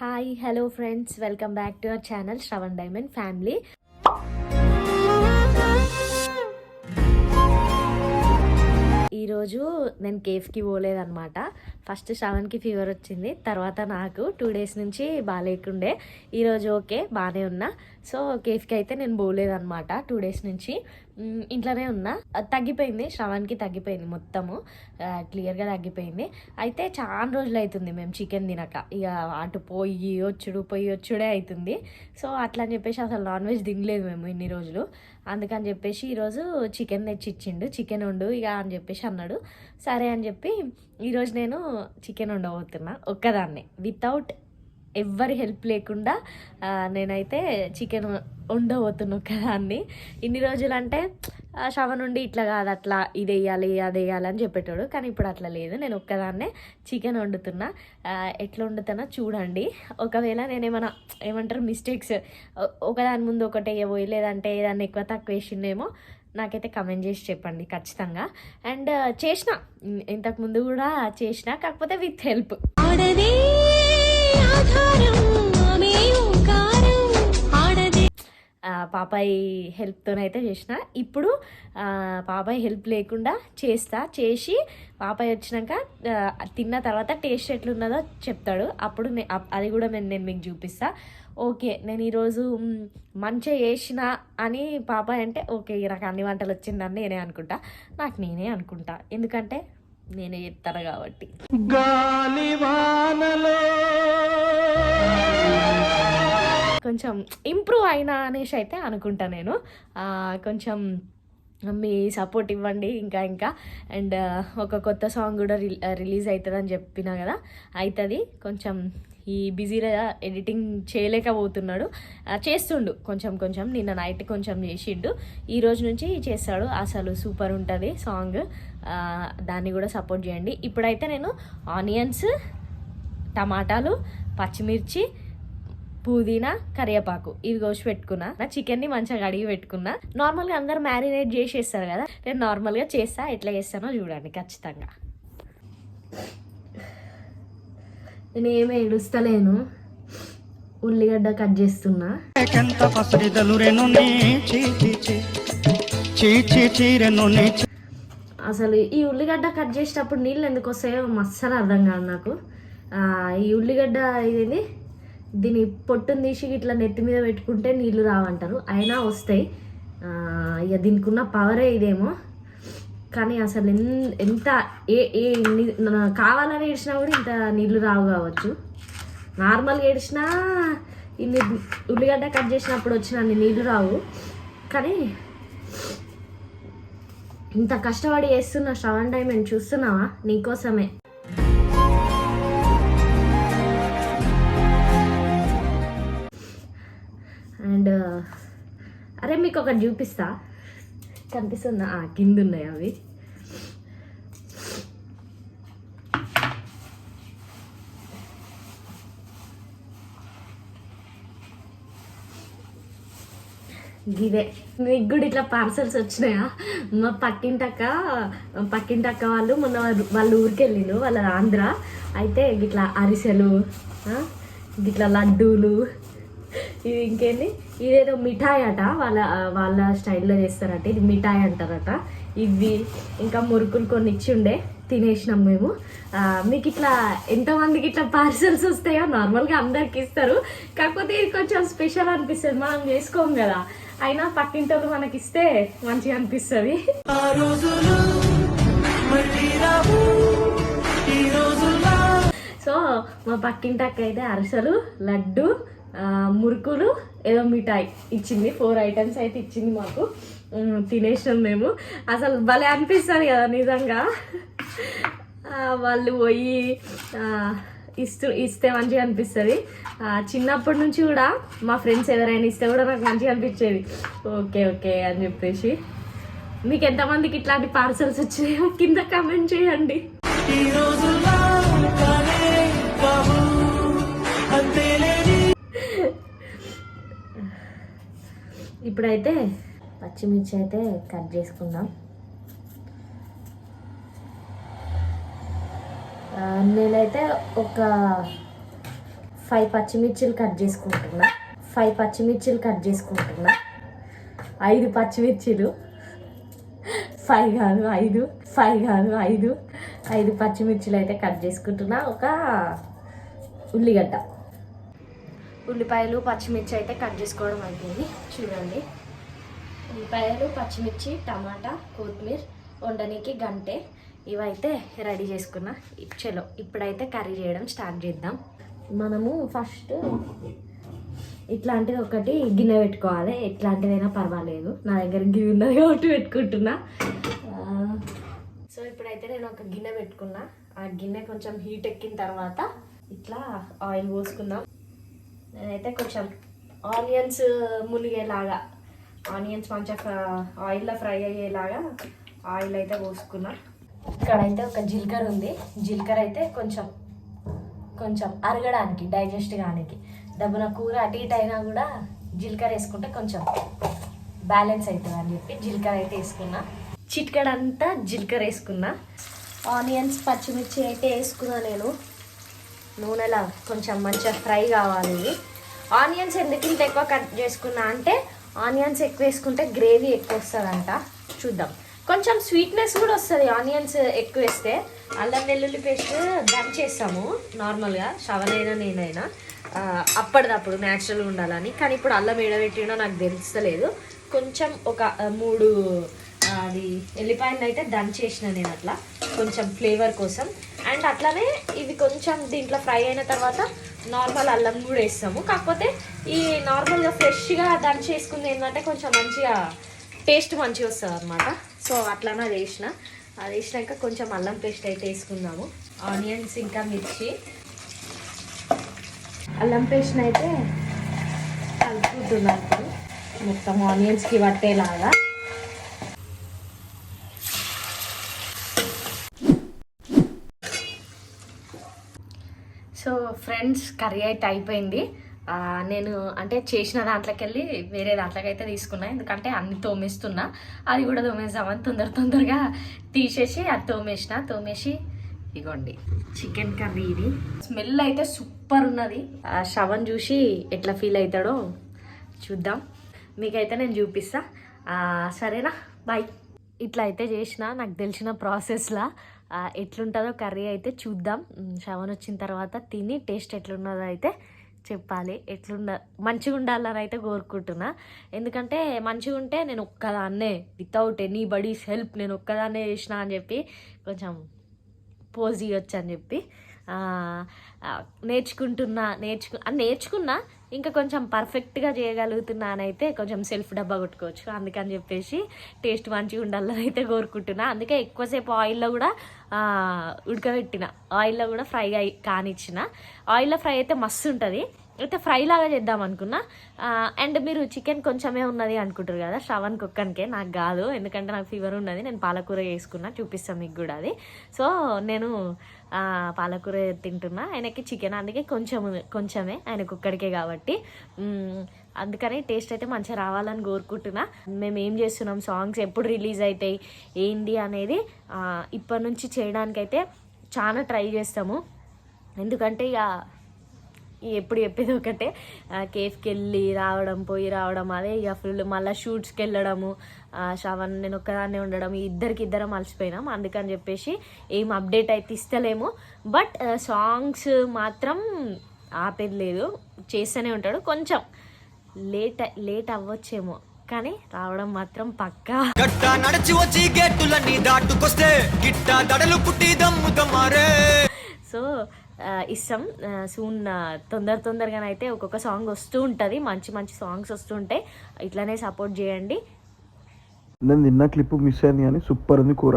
Hi hello friends welcome back to our channel Shravan diamond family ఈరోజు నేను కేఫ్కి పోలేదనమాట first శ్రవణ్కి fever వచ్చింది. తర్వాత నాకు టూ డేస్ నుంచి బాగాలేకుండే. ఈరోజు ఓకే బాగానే ఉన్నా. సో కేఫ్కి అయితే నేను పోలేదనమాట టూ డేస్ నుంచి. ఇంట్లోనే ఉన్నా. తగ్గిపోయింది. శ్రవణ్కి తగ్గిపోయింది మొత్తము. క్లియర్గా తగ్గిపోయింది. అయితే చాలా రోజులు అవుతుంది మేము చికెన్ తినక. ఇక అటు పోయి వచ్చుడు పోయి వచ్చుడే అవుతుంది సో అట్లా అని చెప్పేసి అసలు నాన్ వెజ్ తినలేదు మేము ఇన్ని రోజులు. అందుకని చెప్పేసి ఈరోజు చికెన్ తెచ్చిచ్చిండు. చికెన్ వండు ఇక అని చెప్పేసి అన్నాడు. సరే అని చెప్పి ఈరోజు నేను చికెన్ వండబోతున్నా ఒక్కదాన్నే. వితౌట్ ఎవ్వరి హెల్ప్ లేకుండా నేనైతే చికెన్ వండబోతున్న ఒక్కదాన్ని. ఇన్ని రోజులు అంటే శవ నుండి ఇట్లా కాదు అట్లా ఇది వేయాలి అది వేయాలి అని చెప్పేటోడు. కానీ ఇప్పుడు అట్లా లేదు. నేను ఒక్కదాన్నే చికెన్ వండుతున్నా. ఎట్లా వండుతానో చూడండి. ఒకవేళ నేను ఏమైనా ఏమంటారు మిస్టేక్స్ ఒకదాని ముందు ఒకటే వేయబోయి లేదంటే ఏదన్నా ఎక్కువ తక్కువ వేసిందేమో నాకైతే కమెంట్ చేసి చెప్పండి ఖచ్చితంగా. అండ్ చేసిన. ఇంతకు ముందు కూడా చేసిన కాకపోతే విత్ హెల్ప్ పాపాయి హెల్ప్తోనైతే చేసిన. ఇప్పుడు పాపాయి హెల్ప్ లేకుండా చేస్తా. చేసి పాపాయి వచ్చినాక తిన్న తర్వాత టేస్ట్ ఎట్లున్నదో చెప్తాడు. అప్పుడు అది కూడా నేను నేను మీకు చూపిస్తా. ఓకే నేను ఈరోజు మంచిగా చేసిన అని పాపాయి అంటే ఓకే నాకు అన్ని వంటలు వచ్చిందని నేనే అనుకుంటా. నాకు నేనే అనుకుంటా. ఎందుకంటే నేనే చెప్తాను కాబట్టి. కొంచెం ఇంప్రూవ్ అయినా అనేసి అయితే అనుకుంటా నేను. కొంచెం మీ సపోర్ట్ ఇవ్వండి ఇంకా ఇంకా. అండ్ ఒక కొత్త సాంగ్ కూడా రి రిలీజ్ అవుతుందని చెప్పినా కదా అవుతుంది కొంచెం ఈ బిజీగా ఎడిటింగ్ చేయలేకపోతున్నాడు. చేస్తుండు కొంచెం కొంచెం నిన్న నైట్ కొంచెం చేసిండు. ఈ రోజు నుంచి చేస్తాడు. అసలు సూపర్ ఉంటుంది సాంగ్. దాన్ని కూడా సపోర్ట్ చేయండి. ఇప్పుడైతే నేను ఆనియన్స్ టమాటాలు పచ్చిమిర్చి పుదీనా కరివేపాకు ఇవి కోసి పెట్టుకున్నా. నా చికెన్ని మంచిగా కడిగి పెట్టుకున్నా. నార్మల్గా అందరు మ్యారినేట్ చేసేస్తారు కదా. నేను నార్మల్గా చేస్తా. ఎట్లా చేస్తానో చూడండి ఖచ్చితంగా. నేను ఏమీ ఏడుస్తలేను. ఉల్లిగడ్డ కట్ చేస్తున్నా. అసలు ఈ ఉల్లిగడ్డ కట్ చేసేటప్పుడు నీళ్ళు ఎందుకు వస్తాయో అస్సలు అర్థం కాదు నాకు. ఈ ఉల్లిగడ్డ ఇది దీని పొట్టును తీసి ఇట్లా నెత్తి మీద పెట్టుకుంటే నీళ్ళు రావంటారు. అయినా వస్తాయి. ఇక దీనికి ఉన్న పవరే ఇదేమో. కానీ అసలు ఎన్- ఎంత ఏ ఏ కావాలని ఏడిచినా కూడా ఇంత నీళ్ళు రావు కావచ్చు. నార్మల్గా ఏడిచినా ఇన్ని ఉల్లిగడ్డ కట్ చేసినప్పుడు వచ్చిన అన్ని నీళ్ళు రావు. కానీ ఇంత కష్టపడి చేస్తున్న శ్రవణ్ డైమండ్ చూస్తున్నావా? నీకోసమే. అండ్ అరే మీకు ఒకటి చూపిస్తా. కనిపిస్తుందా. ఆ, కింద ఉన్నాయి అవి. గిదే నీకు కూడా ఇట్లా పార్సల్స్ వచ్చినాయా? మా పక్కింటక్క పక్కింటక్క వాళ్ళు మొన్న వాళ్ళ- ఊరికి వెళ్ళిండ్రు వాళ్ళ ఆంధ్ర. అయితే గిట్లా అరిసెలు గిట్లా లడ్డూలు ఇది ఇంకేంది? ఇదేదో మిఠాయి అట వాళ్ళ వాళ్ళ స్టైల్లో చేస్తారట ఇది మిఠాయి అంటారట. ఇవి ఇంకా మురుకులు కొన్ని ఇచ్చి ఉండే తినేసినాం మేము. మీకు ఇట్లా ఎంతమందికి ఇట్లా పార్సల్స్ వస్తాయో నార్మల్గా అందరికి ఇస్తారు. కాకపోతే ఇది కొంచెం స్పెషల్ అనిపిస్తుంది మనం చేసుకోం కదా. అయినా పక్కింటి మనకి ఇస్తే మంచిగా అనిపిస్తుంది. సో మా పక్కింటి అక్క అయితే అరిసెలు లడ్డు మురుకులు ఏదో మిఠాయి ఇచ్చింది. ఫోర్ ఐటమ్స్ అయితే ఇచ్చింది మాకు. తినేసాం తినేసినాం మేము. అసలు భలే అనిపిస్తుంది కదా నిజంగా. వాళ్ళు పోయి ఇస్తూ ఇస్తే మంచిగా అనిపిస్తుంది. చిన్నప్పటి నుంచి కూడా మా ఫ్రెండ్స్ ఎవరైనా ఇస్తే కూడా నాకు మంచిగా అనిపించేది. ఓకే ఓకే అని చెప్పేసి. మీకు ఎంతమందికి ఇట్లాంటి పార్సల్స్ వచ్చినాయో కింద కామెంట్ చేయండి. ఇప్పుడైతే పచ్చిమిర్చి అయితే కట్ చేసుకుందాం. నేనైతే ఒక ఫైవ్ పచ్చిమిర్చిలు కట్ చేసుకుంటున్నా. ఫైవ్ పచ్చిమిర్చిలు కట్ చేసుకుంటున్నా. ఐదు పచ్చిమిర్చిలు. ఫైవ్ కాదు ఐదు. ఫైవ్ కాదు ఐదు. ఐదు పచ్చిమిర్చిలు అయితే కట్ చేసుకుంటున్నా. ఒక ఉల్లిగడ్డ. ఉల్లిపాయలు పచ్చిమిర్చి అయితే కట్ చేసుకోవడం అయిపోయింది. చూడండి. ఉల్లిపాయలు పచ్చిమిర్చి టమాటా కొత్తిమీర వండడానికి గంటే ఇవైతే రెడీ చేసుకున్నా చలో. ఇప్పుడైతే కర్రీ చేయడం స్టార్ట్ చేద్దాం. మనము ఫస్ట్ ఇట్లాంటిది ఒకటి గిన్నె పెట్టుకోవాలి. ఎట్లాంటిదైనా పర్వాలేదు. నా దగ్గర గిన్నె ఉన్నది కాబట్టి పెట్టుకుంటున్నా. సో ఇప్పుడైతే నేను ఒక గిన్నె పెట్టుకున్నా. ఆ గిన్నె కొంచెం హీట్ ఎక్కిన తర్వాత ఇట్లా ఆయిల్ పోసుకుందాం. నేనైతే కొంచెం ఆనియన్స్ మునిగేలాగా ఆనియన్స్ మంచిగా ఆయిల్లో ఫ్రై అయ్యేలాగా ఆయిల్ అయితే పోసుకున్నా. ఇక్కడైతే ఒక జీలకర్ర ఉంది. జీలకర్ర అయితే కొంచెం కొంచెం అరగడానికి డైజెస్ట్ కానికి. దబ్బున కూర అటు ఇటు అయినా కూడా జీలకర్ర వేసుకుంటే కొంచెం బ్యాలెన్స్ అవుతుంది అని చెప్పి జీలకర్ర అయితే వేసుకున్నా. చిట్కడంతా జీలకర్ర వేసుకున్నా. ఆనియన్స్ పచ్చిమిర్చి అయితే వేసుకున్నా నేను. నూనెలో కొంచెం మంచిగా ఫ్రై కావాలి. ఇవి ఆనియన్స్ ఎందుకు ఇంత ఎక్కువ కట్ చేసుకున్నా అంటే ఆనియన్స్ ఎక్కువ వేసుకుంటే గ్రేవీ ఎక్కువ వస్తుందంట. చూద్దాం. కొంచెం స్వీట్నెస్ కూడా వస్తుంది. ఆనియన్స్ ఎక్కువ వేస్తే అల్లం వెల్లుల్లి పేస్ట్ దంచేస్తాము నార్మల్గా షవనైనా నేనైనా. అప్పటిదప్పుడు న్యాచురల్గా ఉండాలని. కానీ ఇప్పుడు అల్లం ఏడబెట్టినో నాకు తెలుస్తలేదు. కొంచెం ఒక మూడు అది ఎల్లిపాయలు అయితే దంచేసిన నేను అట్లా. కొంచెం ఫ్లేవర్ కోసం. అండ్ అట్లానే ఇవి కొంచెం దీంట్లో ఫ్రై అయిన తర్వాత నార్మల్ అల్లం కూడా వేస్తాము. కాకపోతే ఈ నార్మల్గా ఫ్రెష్గా దంచేసుకుంది ఏంటంటే కొంచెం మంచిగా టేస్ట్ మంచిగా వస్తుంది అనమాట సో అట్లానే అది వేసిన. అది వేసినాక కొంచెం అల్లం పేస్ట్ అయితే వేసుకుందాము. ఆనియన్స్ ఇంకా మిర్చి. అల్లం పేస్ట్ అయితే కలుపుకుంటున్నాను మొత్తం ఆనియన్స్కి పట్టేలాగా సో ఫ్రెండ్స్ కర్రీ అయితే అయిపోయింది. నేను అంటే చేసిన దాంట్లోకి వెళ్ళి వేరే దాంట్లోకి అయితే తీసుకున్నా. ఎందుకంటే అన్ని తోమేస్తున్నా. అది కూడా తోమేసామని తొందర తొందరగా తీసేసి అది తోమేసిన. తోమేసి ఇగోండి చికెన్ కర్రీ ఇది. స్మెల్ అయితే సూపర్ ఉన్నది. ఆ శవన్ చూసి ఎట్లా ఫీల్ అవుతాడో చూద్దాం. మీకైతే నేను చూపిస్తా. సరేనా? బాయ్. ఇట్లా అయితే చేసిన నాకు తెలిసిన ప్రాసెస్లా ఎట్లుంటుందో కర్రీ అయితే చూద్దాం. శవన్ వచ్చిన తర్వాత తిని టేస్ట్ ఎట్లున్నదో అయితే చెప్పాలి. ఎట్లున్న మంచిగా ఉండాలని అయితే కోరుకుంటున్నా. ఎందుకంటే మంచిగా ఉంటే నేను ఒక్కదాన్నే వితౌట్ ఎనీ బడీస్ హెల్ప్ నేను ఒక్కదాన్నే చేసిన అని చెప్పి కొంచెం పోజ్ ఇవ్వచ్చు అని చెప్పి. నేర్చుకుంటున్నా నేర్చుకు నేర్చుకున్నా ఇంకా కొంచెం పర్ఫెక్ట్గా చేయగలుగుతున్నా అని అయితే కొంచెం సెల్ఫ్ డబ్బా కొట్టుకోవచ్చు. అందుకని చెప్పేసి టేస్ట్ మంచిగా ఉండాలని అయితే కోరుకుంటున్నా. అందుకే ఎక్కువసేపు ఆయిల్లో కూడా ఉడకబెట్టిన. ఆయిల్లో కూడా ఫ్రై కానిచ్చిన. ఆయిల్లో ఫ్రై అయితే మస్తు ఉంటుంది. అయితే ఫ్రై లాగా చేద్దాం అనుకున్నా. అండ్ మీరు చికెన్ కొంచెమే ఉన్నది అనుకుంటారు కదా శ్రవణ్ కుక్కన్కే. నాకు కాదు ఎందుకంటే నాకు ఫీవర్ ఉన్నది నేను పాలకూర వేసుకున్నా చూపిస్తాను మీకు కూడా అది. సో నేను పాలకూర తింటున్నా. ఆయనకి చికెన్ అందుకే కొంచెం కొంచెమే ఆయన కుక్కడికే కాబట్టి. అందుకని టేస్ట్ అయితే మంచిగా రావాలని కోరుకుంటున్నా. మేము ఏం చేస్తున్నాం సాంగ్స్ ఎప్పుడు రిలీజ్ అవుతాయి ఏంటి అనేది ఇప్పటి నుంచి చేయడానికైతే చాలా ట్రై చేస్తాము. ఎందుకంటే ఇక ఎప్పుడు చెప్పేది ఒకటే కేఫ్కి వెళ్ళి రావడం పోయి రావడం అదే ఇక ఫుల్ మళ్ళీ షూట్స్కి వెళ్ళడము శ్రవణ్ నేను ఒక్కదాన్నే ఉండడం ఇద్దరికి ఇద్దరం అలసిపోయినాం అందుకని చెప్పేసి ఏం అప్డేట్ అయితే ఇస్తలేము. బట్ సాంగ్స్ మాత్రం ఆపేది లేదు. చేస్తూనే ఉంటాడు. కొంచెం లేట్ లేట్ అవ్వచ్చేమో. కానీ రావడం మాత్రం పక్కా. గట్ట నడచి వచ్చి గేటులన్నీ దాటుకొస్తే గిట్ట దడలు పుట్టి దమ్ము దమ్మారే. సో ఇష్టం. సూన్ తొందర తొందరగానైతే ఒక్కొక్క సాంగ్ వస్తూ ఉంటుంది. మంచి మంచి సాంగ్స్ వస్తుంటాయి ఇట్లానే సపోర్ట్ చేయండి. నేను నిన్న క్లిప్ మిస్ అయింది కానీ సూపర్ ఉంది కూర.